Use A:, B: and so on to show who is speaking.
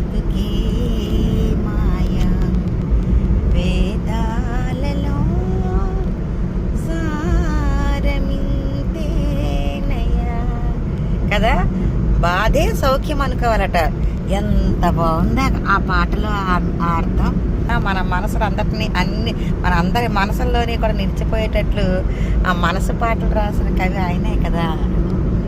A: బ్రతుకే మాయా. వేదాలలో సారమింతేనయ్యా కదా? బాధే సౌఖ్యం అనుకోవాలట. ఎంత బాగుంది ఆ- పాటలో అర్థం. మన మనసులు అందరినీ అన్ని మన అందరి మనసుల్లోనే కూడా నిలిచిపోయేటట్లు ఆ మనసు పాటలు రాసిన కవి ఆయనే కదా.